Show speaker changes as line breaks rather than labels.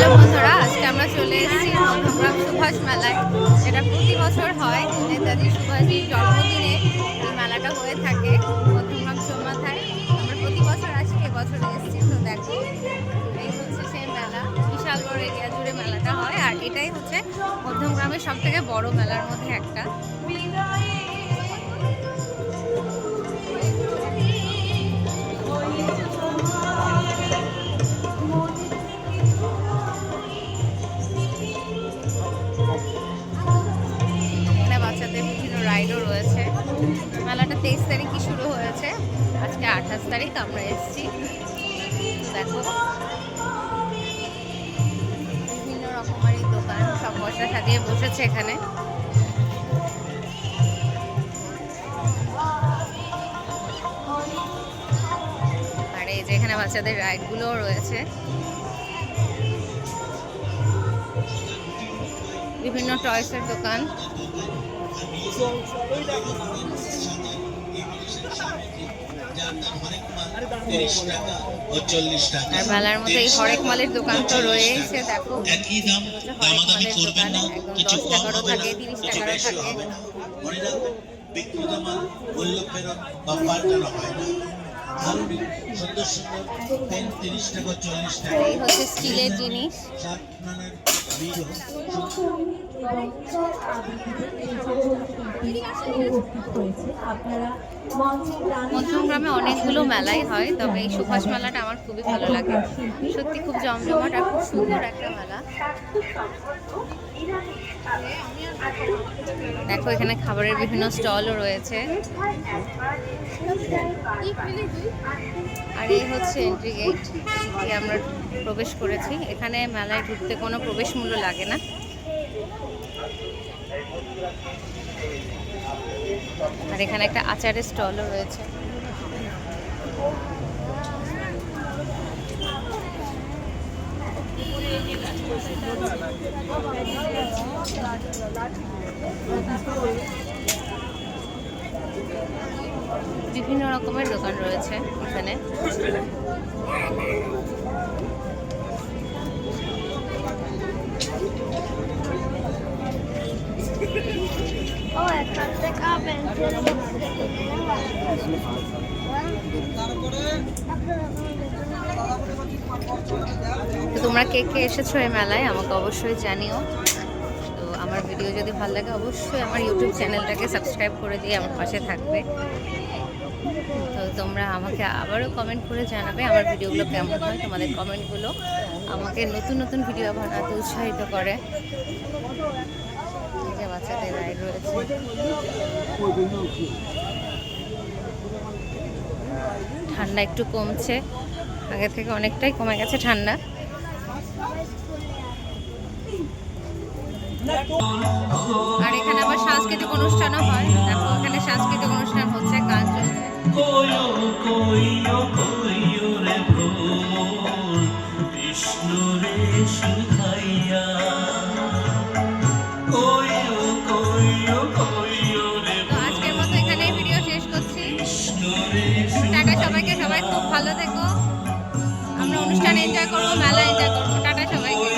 Hello বন্ধুরা, আজকে আমরা চলে এসেছি মধ্যমগ্রাম সুভাষ মেলায়। যেটা প্রতি বছর হয়, নেতাজি সুভাষজির জন্মদিনে এই মেলাটা হয়ে থাকে মধ্যমগ্রাম চৌমাথায়। আমরা প্রতি বছর আসি এবছর এসেছি, তো দেখো, এই হচ্ছে সেই মেলা। বিশাল এরিয়া জুড়ে মেলাটা হয়, আর এটাই হচ্ছে মধ্যমগ্রামের সব থেকে বড় মেলার মধ্যে একটা। মেলাটা তেইশ তারিখই শুরু হয়েছে। আজকে আঠাশ তারিখ, আমরা এসেছি। দেখো। বিভিন্ন রকমারি দোকান, সব পয়সা সাজিয়ে বসেছে এখানে। আর এই যে এখানে বাচ্চাদের রাইডগুলোও রয়েছে।
বিভিন্ন টয়সের দোকান। আর মেলার মধ্যে এই হরেক মালের দোকান তো রয়েছে
দেখো। একই
দাম
দামাদামি করবেন না কিছু কম হবে না থাকে তিরিশ কিছু বেশি থাকে। হবে
না। মনে রাখবেন বিক্রিত মাল মূল্য ফেরত বা পাল্টানো হয় না। ধরুন সুন্দর সুন্দর পেন তিরিশ টাকা চল্লিশ টাকা। এই
হচ্ছে স্টিলের জিনিস।
সাত নানার বীজ
মধ্যমগ্রামে অনেকগুলো মেলাই
হয় তবে এই সুভাষ মেলাটা আমার খুবই ভালো লাগে। সত্যি খুব জমজমাট আর খুব সুন্দর একটা মেলা। দেখো এখানে খাবারের বিভিন্ন স্টলও রয়েছে। আর এই হচ্ছে এন্ট্রি গেট দিয়ে আমরা প্রবেশ করেছি। এখানে মেলায় ঢুকতে কোনো প্রবেশ মূল্য লাগে না। আর এখানে একটা আচারের স্টলও রয়েছে। বিভিন্ন রকমের দোকান রয়েছে এখানে। তোমরা কে কে এসেছ এই মেলায়? আমাকে অবশ্যই জানিও। আমার ভিডিও যদি ভালো লাগে, অবশ্যই আমার ইউটিউব চ্যানেলটাকে সাবস্ক্রাইব করে দিয়ে আমার পাশে থাকবে। তো তোমরা আমাকে আবারও কমেন্ট করে জানাবে আমার ভিডিওগুলো কেমন হয়। তোমাদের কমেন্টগুলো আমাকে নতুন নতুন ভিডিও বানাতে উৎসাহিত করে। বাচ্চাদের রাইড রয়েছে। ঠান্ডা একটু কমছে। আগে থেকে অনেকটাই কমে গেছে ঠান্ডা। আর এখানে আবার সাংস্কৃতিক অনুষ্ঠানও হয়। দেখো এখানে সাংস্কৃতিক অনুষ্ঠান হচ্ছে গান চলছে
ভিডিও
শেষ
শিখাইয়া টাটা সবাইকে সবাই খুব
ভালো থেকো। আমরা অনুষ্ঠান এনজয় করব মেলা এনজয় করব। টাটা সবাইকে।